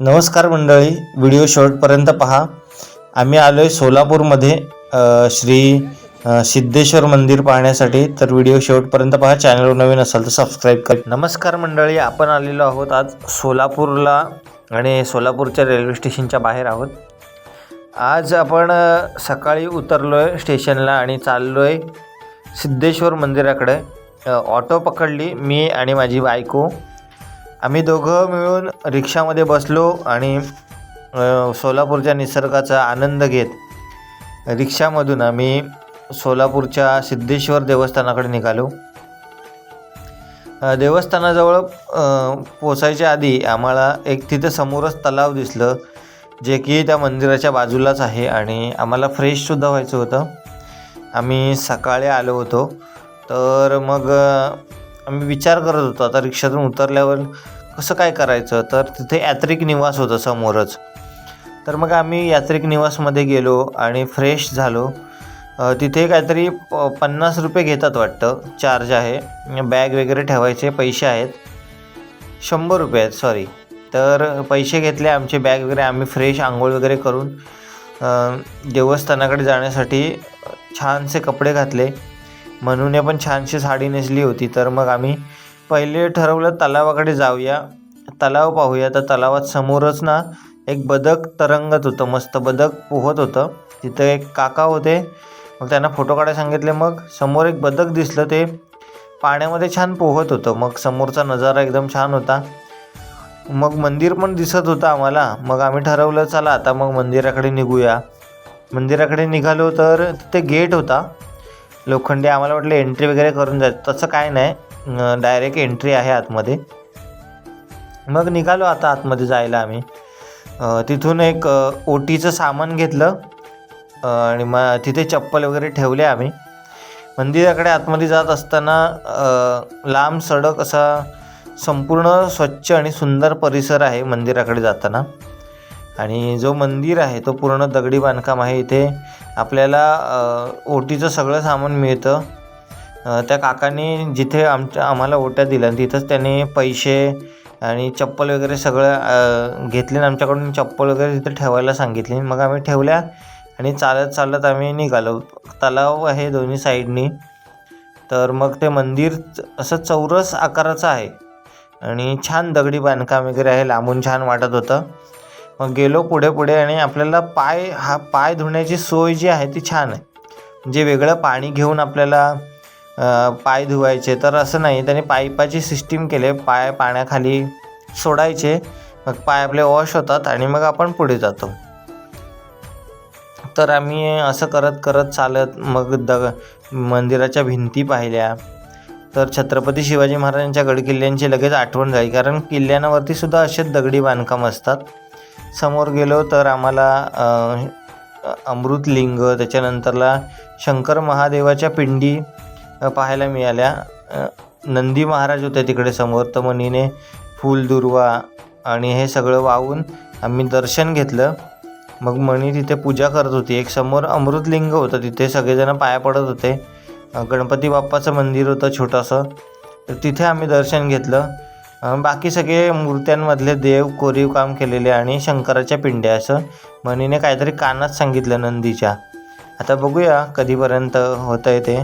नमस्कार मंडळी व्हिडिओ शेवटपर्यंत पहा. आम्ही आलो आहे सोलापूरमध्ये श्री सिद्धेश्वर मंदिर पाहण्यासाठी. तर व्हिडिओ शेवटपर्यंत पहा चॅनलवर नवीन असाल तर सबस्क्राईब कर. नमस्कार मंडळी आपण आलेलो आहोत आज सोलापूरला आणि सोलापूरच्या रेल्वे स्टेशनच्या बाहेर आहोत. आज आपण सकाळी उतरलो आहे स्टेशनला आणि चाललो आहे सिद्धेश्वर मंदिराकडे. ऑटो पकडली मी आणि माझी बायको. आम्ही दोघं मिळून रिक्षामध्ये बसलो आणि सोलापूरच्या निसर्गाचा आनंद घेत रिक्षामधून आम्ही सोलापूरच्या सिद्धेश्वर देवस्थानाकडे निघालो. देवस्थानाजवळ पोचायच्या आधी आम्हाला एक तिथं समोरच तलाव दिसलं जे की त्या मंदिराच्या बाजूलाच आहे आणि आम्हाला फ्रेशसुद्धा व्हायचं होतं. आम्ही सकाळी आलो होतो. तर मग आम्ही विचार करत होतो आता रिक्षातून उतरल्यावर कसं काय करायचं? तर तिथे यात्रिक निवास होतं समोरच. तर मग आम्ही यात्रिक निवासमध्ये गेलो आणि फ्रेश झालो. तिथे काहीतरी प पन्नास रुपये घेतात वाटतं. चार्ज आहे. बॅग वगैरे ठेवायचे पैसे आहेत. शंभर रुपये आहेत सॉरी तर पैसे घेतले आमचे बॅग वगैरे आम्ही फ्रेश आंघोळ वगैरे करून देवस्थानाकडे जाण्यासाठी छानसे कपडे घातले. म्हणून पण छानशी साडी नेसली होती. तर मग आम्ही पहिले ठरवलं तलावाकडे जाऊया. तलाव पाहूया. तर तलावात समोरच ना एक बदक तरंगत होतं. मस्त बदक पोहत होतं. तिथं एक काका होते. मग त्यांना फोटो काढायला सांगितले. मग समोर एक बदक दिसलं. ते पाण्यामध्ये छान पोहत होतं. मग समोरचा नजारा एकदम छान होता. मग मंदिर पण दिसत होतं आम्हाला. मग आम्ही ठरवलं चला आता मग मंदिराकडे निघूया. मंदिराकडे निघालो तर तिथे गेट होता. लोखंडी आम्हाला वाटलं एंट्री वगैरे करून जायचं तसं काय नाही. डायरेक्ट एंट्री आहे आतमध्ये. मग निघालो आता आतमध्ये जायला आम्ही. तिथून एक ओटीचं सामान घेतलं. आणि मग तिथे चप्पल वगैरे ठेवले आम्ही. मंदिराकडे आतमध्ये जात असताना लांब सडक असा संपूर्ण स्वच्छ आणि सुंदर परिसर आहे मंदिराकडे जाताना. आणि जो मंदिर आहे तो पूर्ण दगडी बांधकाम आहे इथे. आपल्याला ओटीचं सगळं सामान मिळतं. त्या काकांनी जिथे आमच्या आम्हाला ओट्या दिल्या तिथंच त्यांनी पैसे आणि चप्पल वगैरे सगळं घेतले आणि आमच्याकडून चप्पल वगैरे तिथे ठेवायला सांगितली. मग आम्ही ठेवल्या आणि चालत चालत आम्ही निघालो. तलाव आहे दोन्ही साईडनी. तर मग ते मंदिर असं चौरस आकाराचं आहे. आणि छान दगडी बांधकाम वगैरे आहे लांबून छान वाटत होतं. गेलो पुढे पुढे आणि आपल्याला पाय हा पाय धुण्याची सोय जी आहे ती छान आहे. म्हणजे वेगळं पाणी घेऊन आपल्याला पाय धुवायचे तर असं नाही. त्याने पाईपाची सिस्टीम केले. पाय पाण्याखाली सोडायचे. मग पाय आपले वॉश होतात आणि मग आपण पुढे जातो. तर आम्ही असं करत करत चालत मग दग मंदिराच्या भिंती पाहिल्या. तर छत्रपती शिवाजी महाराजांच्या गडकिल्ल्यांची लगेच आठवण झाली कारण किल्ल्यांवरती सुद्धा असेच दगडी बांधकाम असतात. समोर गेलो तर आम्हाला अमृतलिंग त्याच्यानंतरला शंकर महादेवाच्या पिंडी पाहायला मिळाल्या. नंदी महाराज होते तिकडे समोर तर मनीने फूल दुर्वा आणि हे सगळं वाहून आम्ही दर्शन घेतलं. मग मणी तिथे पूजा करत होती. एक समोर अमृतलिंग होतं तिथे सगळेजण पाया पडत होते. गणपती बाप्पाचं मंदिर होतं छोटंसं. तर तिथे आम्ही दर्शन घेतलं. बाकी सगळे मूर्त्यांमधले देव कोरीव काम केलेले आणि शंकराच्या पिंड्या असं मनीने काहीतरी कानात सांगितलं नंदीच्या. आता बघूया कधीपर्यंत होतं आहे ते.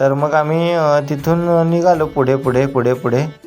तर मग आम्ही तिथून निघालो पुढे पुढे पुढे पुढे.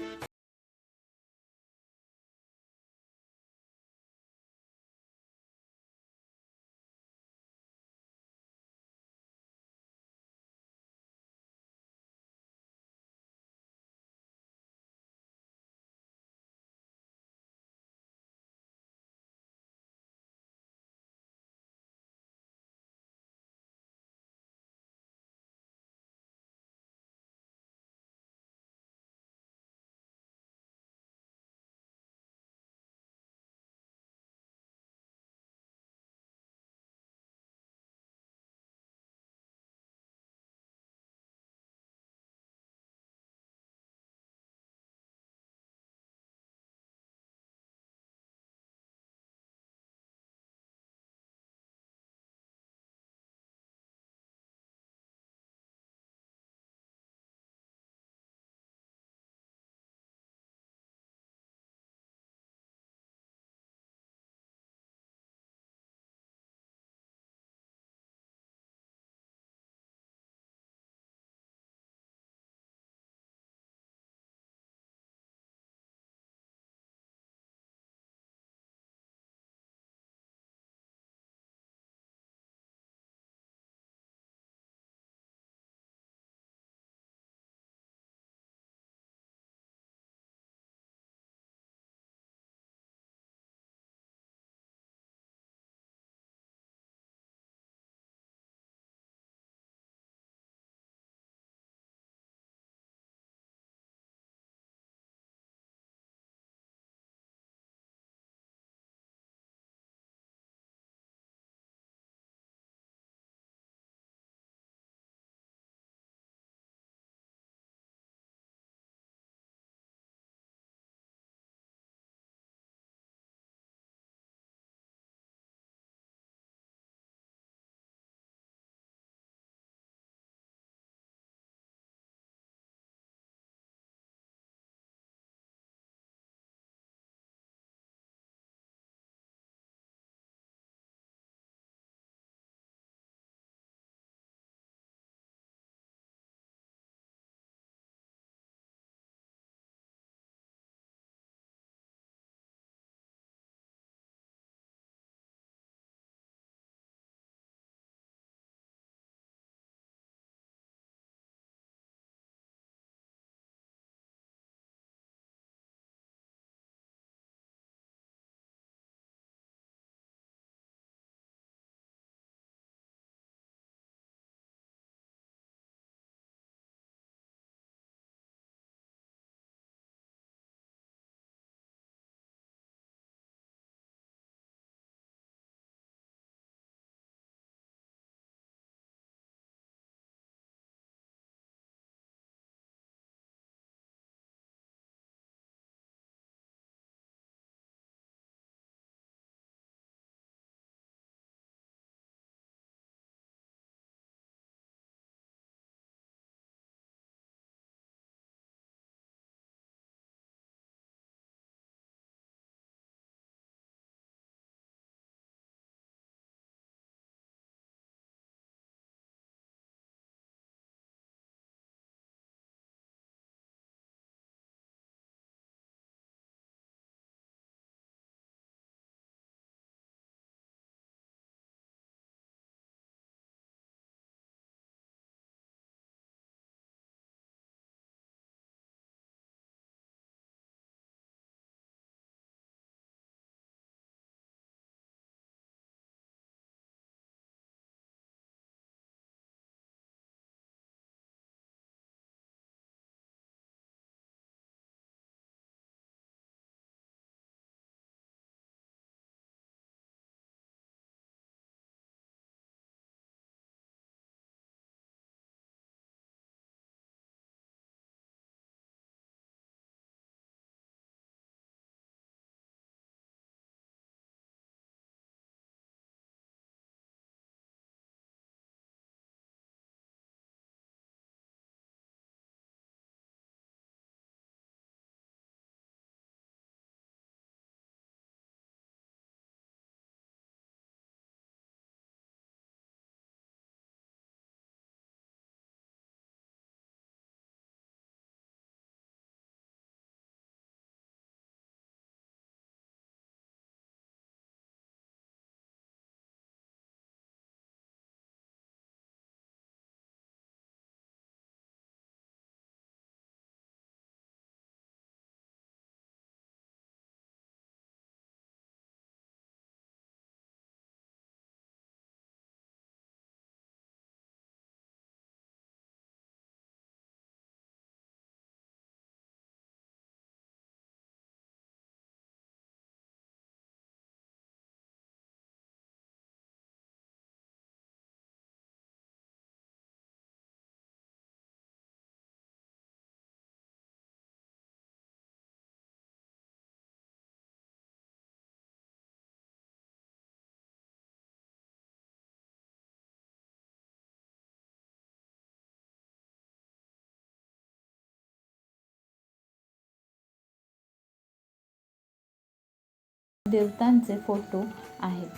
देवतांचे फोटो आहेत.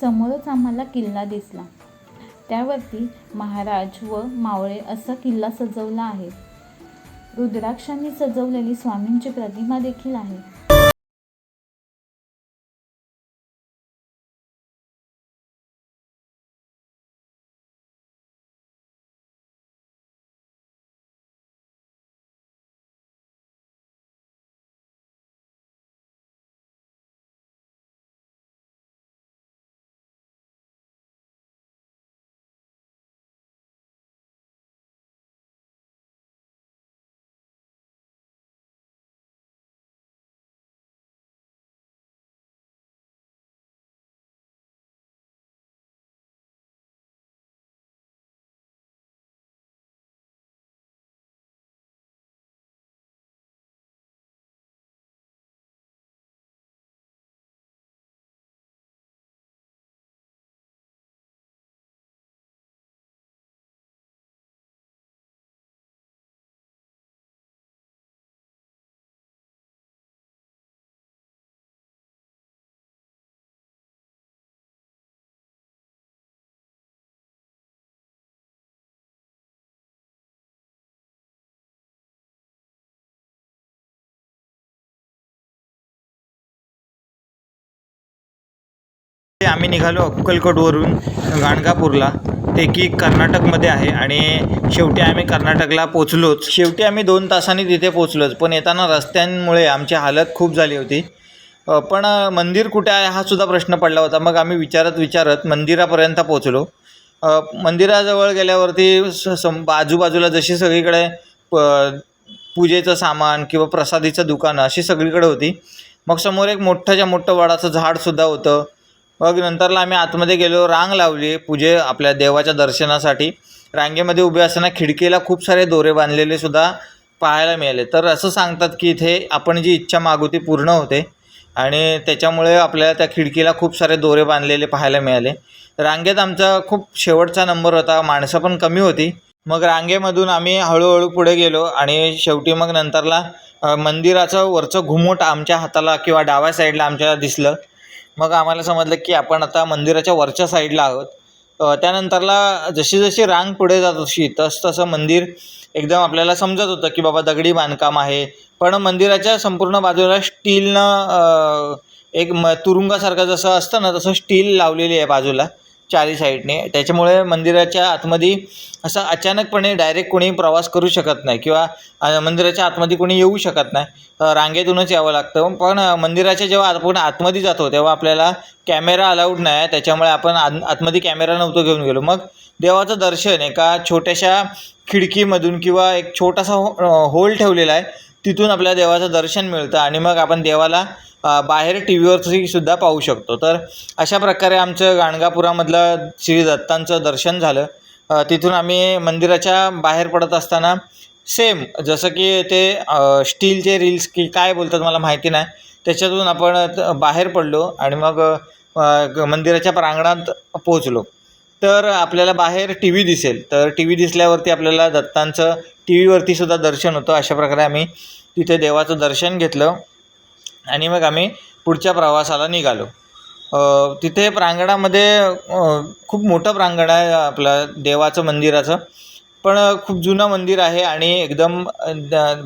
समोरच आम्हाला किल्ला दिसला. त्यावरती महाराज व मावळे असा किल्ला सजवला आहे. रुद्राक्षांनी सजवलेली स्वामींची प्रतिमा देखील आहे. आम्ही निघालो अक्कलकोटवरून गाणगापूरला. ते की कर्नाटकमध्ये आहे आणि शेवटी आम्ही कर्नाटकला पोचलोच. शेवटी आम्ही दोन तासांनी तिथे पोचलोच. पण येताना रस्त्यांमुळे आमची हालत खूप झाली होती. पण मंदिर कुठे आहे हा सुद्धा प्रश्न पडला होता. मग आम्ही विचारत विचारत मंदिरापर्यंत पोचलो. मंदिराजवळ गेल्यावरती स सं आजूबाजूला जशी सगळीकडे प पूजेचं सामान किंवा प्रसादीचं दुकानं अशी सगळीकडे होती. मग समोर एक मोठ्याच्या मोठं वडाचं झाडसुद्धा होतं. मग नंतरला आम्ही आतमध्ये गेलो रांग लावली पूजे आपल्या देवाच्या दर्शनासाठी. रांगेमध्ये उभे असताना खिडकीला खूप सारे दोरे बांधलेले सुद्धा पाहायला मिळाले. तर असं सांगतात की इथे आपण जी इच्छा मागू ती पूर्ण होते आणि त्याच्यामुळे आपल्याला त्या खिडकीला खूप सारे दोरे बांधलेले पाहायला मिळाले. रांगेत आमचा खूप शेवटचा नंबर होता माणसं पण कमी होती. मग रांगेमधून आम्ही हळूहळू पुढे गेलो आणि शेवटी मग नंतरला मंदिराचं वरचं घुमट आमच्या हाताला किंवा डाव्या साईडला आमच्या दिसलं. मग आम्हाला समजलं की आपण आता मंदिराच्या वरच्या साईडला आहोत. त्यानंतरला जशी जशी रांग पुढे जात अशी तस तसं मंदिर एकदम आपल्याला समजत होतं की बाबा दगडी बांधकाम आहे. पण मंदिराच्या संपूर्ण बाजूला स्टीलनं एक म तुरुंगासारखं जसं असतं ना तसं स्टील लावलेली आहे बाजूला. चारी साईडने. त्याच्यामुळे मंदिराच्या आतमध्ये असं अचानकपणे डायरेक्ट कोणी प्रवास करू शकत नाही किंवा मंदिराच्या आतमध्ये कोणी येऊ शकत नाही. रांगेतूनच यावं लागतं. पण मंदिराच्या जेव्हा आपण आतमध्ये जातो तेव्हा आपल्याला कॅमेरा अलाउड नाही आहे. त्याच्यामुळे आपण आत आतमध्ये कॅमेरा नव्हतो घेऊन गेलो. मग देवाचं दर्शन एका छोट्याशा खिडकीमधून किंवा एक छोटासा हो होल ठेवलेला आहे. तिथून आपल्याला देवाचं दर्शन मिळतं आणि मग आपण देवाला बाहेर टी व्हीवरती सुद्धा पाहू शकतो. तर अशा प्रकारे आमचं गाणगापुरामधलं श्री दत्तांचं दर्शन झालं. तिथून आम्ही मंदिराच्या बाहेर पडत असताना सेम जसं की ते स्टीलचे रील्स की काय बोलतात मला माहिती नाही. त्याच्यातून आपण बाहेर पडलो आणि मग मंदिराच्या प्रांगणात पोचलो तर आपल्याला बाहेर टी व्ही दिसेल. तर टी व्ही दिसल्यावरती आपल्याला दत्तांचं टी व्हीवरती सुद्धा दर्शन होतं. अशा प्रकारे आम्ही तिथे देवाचं दर्शन घेतलं. आणि मग आम्ही पुढच्या प्रवासाला निघालो. तिथे प्रांगणामध्ये खूप मोठं प्रांगण आहे आपलं देवाचं मंदिराचं. पण खूप जुनं मंदिर आहे आणि एकदम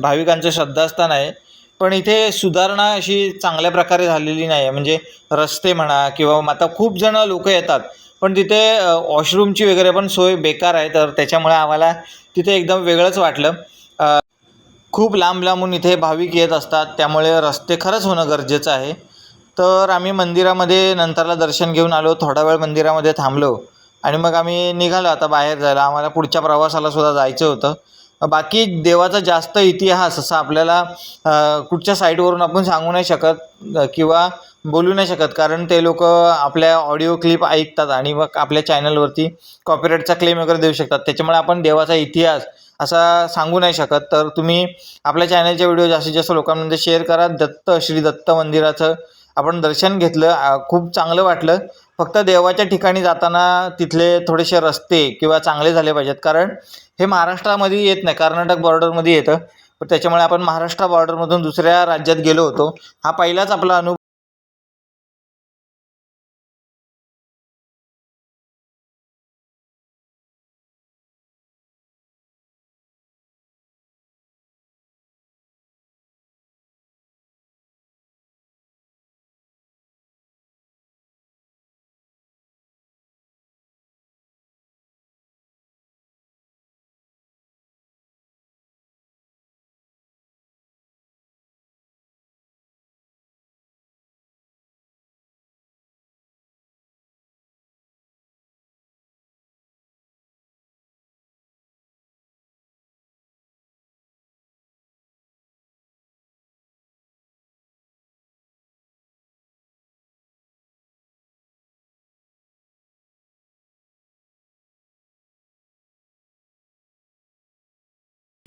भाविकांचं श्रद्धास्थान आहे. पण इथे सुधारणा अशी चांगल्या प्रकारे झालेली नाही आहे म्हणजे रस्ते म्हणा किंवा मग आता खूप जण लोक येतात. पण तिथे वॉशरूमची वगैरे पण सोय बेकार आहे. तर त्याच्यामुळे आम्हाला तिथे एकदम वेगळंच वाटलं. खूप लांब लांबून इथे भाविक येत असतात. त्यामुळे रस्ते खरंच होणं गरजेचं आहे. तर आम्ही मंदिरामध्ये नंतरला दर्शन घेऊन आलो. थोडा वेळ मंदिरामध्ये थांबलो. आणि मग आम्ही निघालो. आता बाहेर जायला. आम्हाला पुढच्या प्रवासाला सुद्धा जायचं होतं. बाकी देवाचा जास्त इतिहास असा आपल्याला कुठच्या साईटवरून आपण सांगू नाही शकत. किंवा बोलू नाही शकत कारण ते लोक आपल्या ऑडिओ क्लिप ऐकतात आणि मग आपल्या चॅनलवरती कॉपीराईटचा क्लेम वगैरे देऊ शकतात. त्याच्यामुळे आपण देवाचा इतिहास असा सांगू नाही शकत. तर तुम्ही आपल्या चॅनलचे व्हिडिओ जास्तीत जास्त लोकांमध्ये शेअर करा. दत्त श्री दत्त मंदिराचं आपण दर्शन घेतलं. खूप चांगलं वाटलं. फक्त देवाच्या ठिकाणी जाताना तिथले थोडेसे रस्ते किंवा चांगले झाले पाहिजेत. कारण हे महाराष्ट्रामध्ये येत नाही. कर्नाटक बॉर्डरमध्ये येतं. पण त्याच्यामुळे आपण महाराष्ट्र बॉर्डरमधून दुसऱ्या राज्यात गेलो होतो. हा पहिलाच आपला अनुभव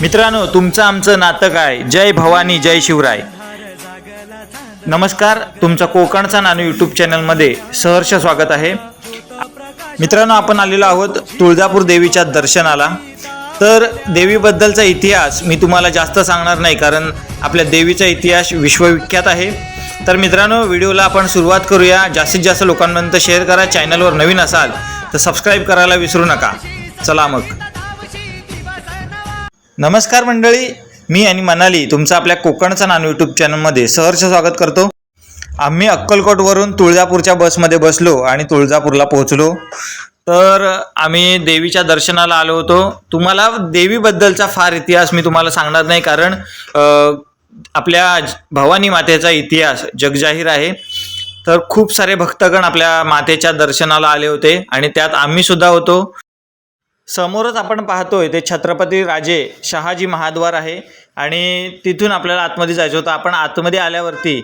मित्रांनो तुमचं आमचं नातं काय? जय भवानी जय शिवराय. नमस्कार तुमचा कोकणचा नानू यूट्यूब चॅनलमध्ये सहर्ष स्वागत आहे. मित्रांनो आपण आलेलो आहोत तुळजापूर देवीच्या दर्शनाला. तर देवीबद्दलचा इतिहास मी तुम्हाला जास्त सांगणार नाही कारण आपल्या देवीचा इतिहास विश्वविख्यात आहे. तर मित्रांनो व्हिडिओला आपण सुरुवात करूया. जास्तीत जास्त लोकांपर्यंत शेअर करा. चॅनलवर नवीन असाल तर सबस्क्राईब करायला विसरू नका. चला मग. नमस्कार मंडळी मी आणि मनाली तुमचं आपल्या कोकणचा नान यूट्यूब चॅनलमध्ये सहर्ष स्वागत करतो. आम्ही अक्कलकोटवरून तुळजापूरच्या बसमध्ये बसलो आणि तुळजापूरला पोहोचलो. तर आम्ही देवीच्या दर्शनाला आलो होतो. तुम्हाला देवीबद्दलचा फार इतिहास मी तुम्हाला सांगणार नाही कारण आपल्या भवानी मातेचा इतिहास जगजाहीर आहे. तर खूप सारे भक्तगण आपल्या मातेच्या दर्शनाला आले होते आणि त्यात आम्ही सुद्धा होतो. समोरच आपण पाहतोय ते छत्रपती राजे शहाजी महाद्वार आहे आणि तिथून आपल्याला आतमध्ये जायचं होतं. आपण आतमध्ये आल्यावरती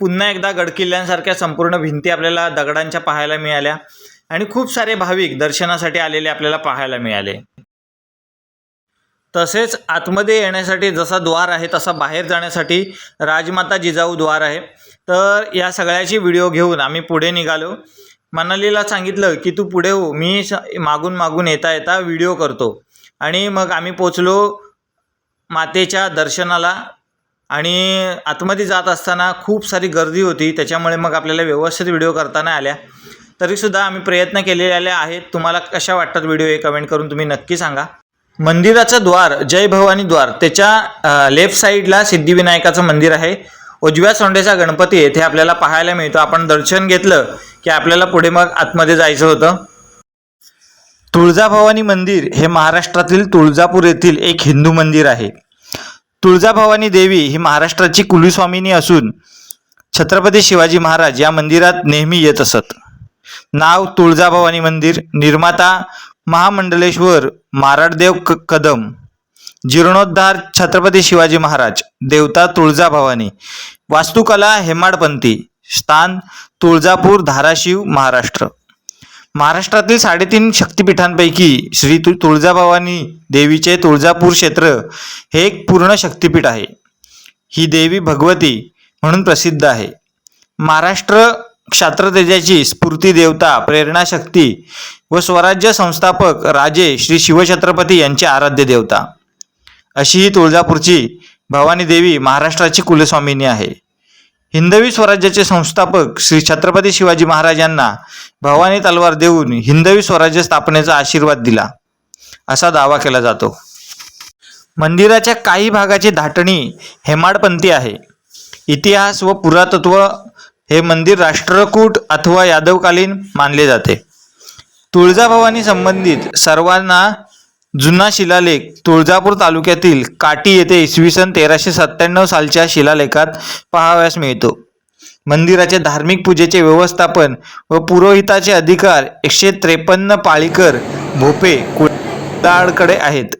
पुन्हा एकदा गडकिल्ल्यांसारख्या संपूर्ण भिंती आपल्याला दगडांच्या पाहायला मिळाल्या आणि खूप सारे भाविक दर्शनासाठी आलेले आपल्याला पाहायला मिळाले. तसेच आतमध्ये येण्यासाठी जसा द्वार आहे तसा बाहेर जाण्यासाठी राजमाता जिजाऊ द्वार आहे. तर या सगळ्याची व्हिडिओ घेऊन आम्ही पुढे निघालो. मनालीला सांगितलं की तू पुढे हो मी स- मागून मागून येता येता व्हिडिओ करतो. आणि मग आम्ही पोचलो मातेच्या दर्शनाला आणि आतमध्ये जात असताना खूप सारी गर्दी होती त्याच्यामुळे मग आपल्याला व्यवस्थित व्हिडिओ करता नाही आल्या. तरीसुद्धा आम्ही प्रयत्न केलेले आहेत. तुम्हाला कशा वाटतात व्हिडिओ हे कमेंट करून तुम्ही नक्की सांगा. मंदिराचं द्वार जय भवानी द्वार त्याच्या लेफ्ट साईडला सिद्धिविनायकाचं मंदिर आहे. उजव्या सोंडेचा गणपती येथे आपल्याला पाहायला मिळतो. आपण दर्शन घेतलं की आपल्याला पुढे मग आतमध्ये जायचं होतं. तुळजाभवानी मंदिर हे महाराष्ट्रातील तुळजापूर येथील एक हिंदू मंदिर आहे. तुळजाभवानी देवी ही महाराष्ट्राची कुलस्वामिनी असून छत्रपती शिवाजी महाराज या मंदिरात नेहमी येत असत. नाव तुळजाभवानी मंदिर निर्माता महामंडलेश्वर माराडदेव क कदम. जीर्णोद्धार छत्रपती शिवाजी महाराज देवता तुळजाभवानी वास्तुकला हेमाडपंथी स्थान तुळजापूर धाराशिव महाराष्ट्र. महाराष्ट्रातील साडेतीन शक्तिपीठांपैकी श्री तु तुळजाभवानी देवीचे तुळजापूर क्षेत्र हे एक पूर्ण शक्तिपीठ आहे. ही देवी भगवती म्हणून प्रसिद्ध आहे. महाराष्ट्र क्षात्रतेजाची स्फूर्ती देवता प्रेरणाशक्ती व स्वराज्य संस्थापक राजे श्री शिवछत्रपती यांची आराध्य देवता. अशी ही तुळजापूरची भवानी देवी महाराष्ट्राची कुलस्वामिनी आहे. हिंदवी स्वराज्याचे संस्थापक श्री छत्रपती शिवाजी महाराज यांना भवानी तलवार देऊन हिंदवी स्वराज्य स्थापनेचा आशीर्वाद दिला. असा दावा केला जातो. मंदिराच्या काही भागाची धाटणी हेमाडपंथी आहे. इतिहास व पुरातत्व हे मंदिर राष्ट्रकूट अथवा यादवकालीन मानले जाते. तुळजाभवानी संबंधित सर्वांना जुना शिलालेख तुळजापूर तालुक्यातील काटी येथे इसवी सन तेराशे सत्त्याण्णव सालच्या शिलालेखात पाहावयास मिळतो. मंदिराचे धार्मिक पूजेचे व्यवस्थापन व पुरोहिताचे अधिकार एकशे त्रेपन्न पाळीकर भोपे कुडाळकडे आहेत.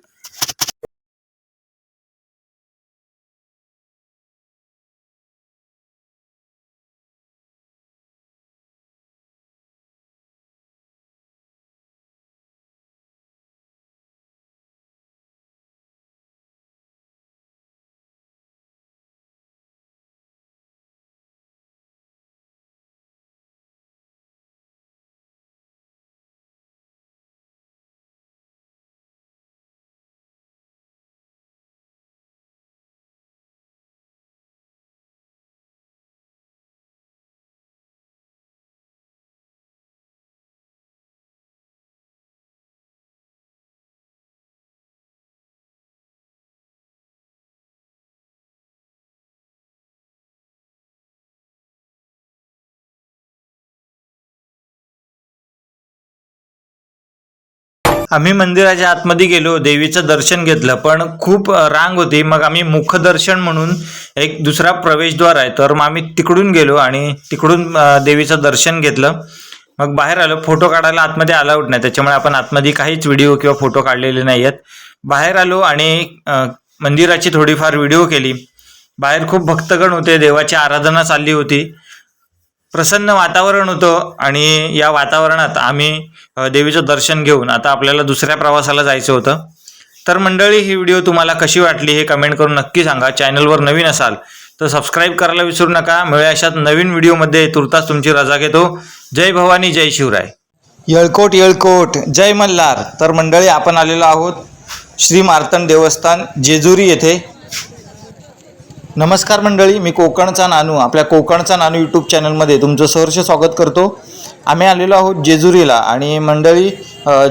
आम्ही मंदिराच्या आतमध्ये गेलो देवीचं दर्शन घेतलं पण खूप रांग होती. मग आम्ही मुखदर्शन म्हणून एक दुसरा प्रवेशद्वार आहे. तर मग आम्ही तिकडून गेलो आणि तिकडून देवीचं दर्शन घेतलं. मग बाहेर आलो. फोटो काढायला आतमध्ये अलाउड नाही. त्याच्यामुळे आपण आतमध्ये काहीच व्हिडिओ किंवा फोटो काढलेले नाही आहेत. बाहेर आलो आणि मंदिराची थोडीफार व्हिडिओ केली. बाहेर खूप भक्तगण होते. देवाची आराधना चालली होती. प्रसन्न वातावरण होतं आणि या वातावरणात आम्ही देवीचं दर्शन घेऊन आता आपल्याला दुसऱ्या प्रवासाला जायचं होतं. तर मंडळी ही व्हिडिओ तुम्हाला कशी वाटली हे कमेंट करून नक्की सांगा. चॅनलवर नवीन असाल तर सबस्क्राईब करायला विसरू नका. मिळूया अशात नवीन व्हिडिओमध्ये तुर्तास तुमची रजा घेतो. जय भवानी जय शिवराय. येळकोट येळकोट. जय मल्हार. तर मंडळी आपण आलेलो आहोत श्री मार्तंड देवस्थान जेजुरी येथे. नमस्कार मंडळी मी कोकणचा नानू आपल्या कोकणचा नानू यूट्यूब चॅनलमध्ये तुमचं सहर्ष स्वागत करतो. आम्ही आलेलो आहोत जेजुरीला आणि मंडळी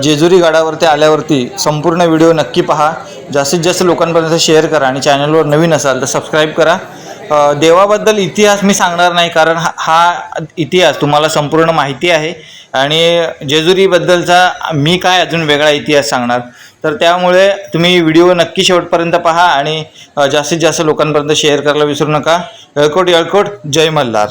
जेजुरी गडावरती आल्यावरती संपूर्ण व्हिडिओ नक्की पहा. जास्तीत जास्त लोकांपर्यंत शेअर करा आणि चॅनलवर नवीन असाल तर सबस्क्राईब करा. देवाबद्दल इतिहास मी सांगणार नाही कारण हा हा इतिहास तुम्हाला संपूर्ण माहिती आहे. आणि जेजुरीबद्दलचा मी काय अजून वेगळा इतिहास सांगणार? तर त्यामुळे तुम्ही व्हिडिओ नक्की शेवटपर्यंत पहा आणि जास्तीत जास्त लोकांपर्यंत शेअर करायला विसरू नका. येळकोट येळकोट. जय मल्हार.